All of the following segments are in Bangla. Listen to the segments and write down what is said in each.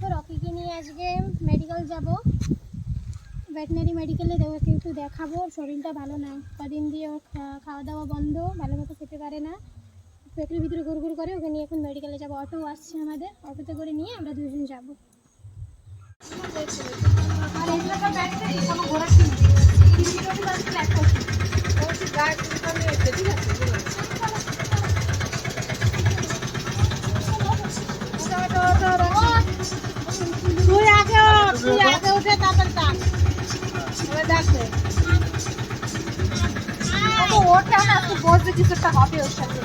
দেখো রকিকে নিয়ে আজকে মেডিকেল যাব। ভেটেনারি মেডিকেলে ওকে একটু দেখাবো। শরীরটা ভালো না কদিন দিয়ে খাওয়া দাওয়া বন্ধ, ভালো মতো খেতে পারে না। পেটের ভিতরে ঘুরঘুর করে ওকে নিয়ে এখন মেডিকেলে যাব। অটো আসছে আমাদের। অটোতে করে নিয়ে আমরা দুজন যাব। আর কোনো কিলোমিটার বাড়িতে ব্যাগ করছি বলছি গাড়ি তুমি নিয়েছে ঠিক আছে তুই আগে ওঠ, তুই আগে উঠে তারপর ডাক এবার ডাকবে ওঠে না একটু বসবে কিছু একটা হবে ওর সাথে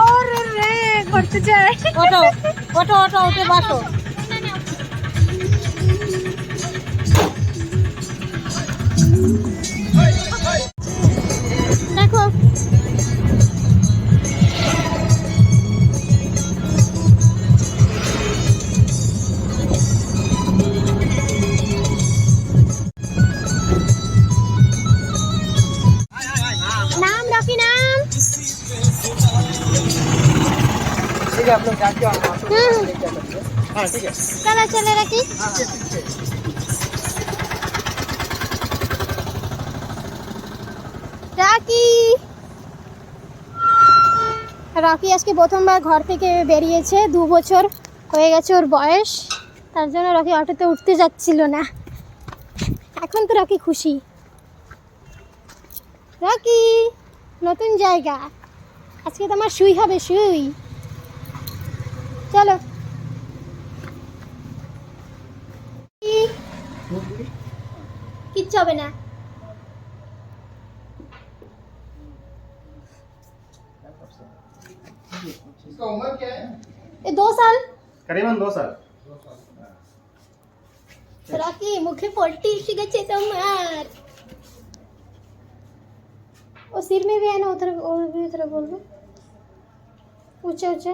ওরে রে করতে চাই ওটো ওটো ওটো ওঠে বসো ठीक है आप लोग जाके आओ वहाँ पे हम्म लेके आ सकते हैं। हाँ ठीक है चलो चले रॉकी हाँ ठीक है রাকি রকি আজকে প্রথমবার ঘর থেকে বেরিয়েছে দু বছর হয়ে গেছে ওর বয়স তার জন্য রকি অটোতে উঠতে যাচ্ছিল না এখন তো রকি খুশি রকি নতুন জায়গা আজকে তো আমার শুই হবে শুই চলো কি? কিচ্ছু হবে না इसका उम्र क्या है এ দো সাল करीबन दो साल রকি মুখে পল্টি এসে গেছে তোমার ও सिर में भी है ना उधर और भी उधर बोल दो ऊंचे ऊंचे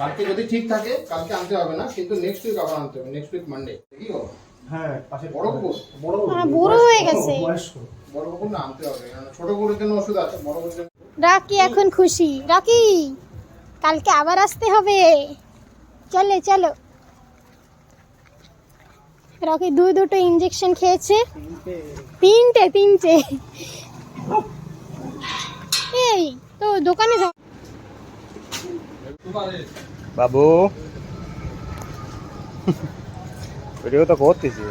কালকে যদি ঠিক থাকে কালকে আনতে হবে না কিন্তু নেক্সট উইক আবার আনতে হবে নেক্সট উইক মানডে কি গো হ্যাঁ পাশে বড় কুকুর বড় হ্যাঁ, বুড়ো হয়ে গেছে। বয়স্ক। বড় কুকুর না আনতে হবে ছোট কুকুরের জন্য ওষুধ আছে বড় কুকুরের জন্য রাকি এখন খুশি। রাকি কালকে আবার আসতে হবে। চলে চলো। রকি দু দুটো ইঞ্জেকশন খেয়েছে। তিনটে। তিনটে এই তো দোকানে যাও বাবু। ভিডিও তো করতেছি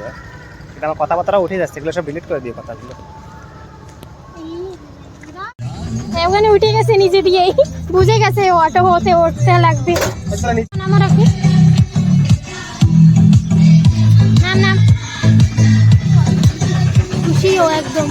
এটা আমার কথাবার্তা উঠে যাচ্ছে এগুলো সব ডিলিট করে দিয়ে কথাগুলো। হ্যাঁ, ওখানে উঠে গেছে নিজে দিয়েই। বুঝে গেছে অটো হতে উঠতে লাগবে। নাম রাখি। নাম নাম খুশি ও একদম।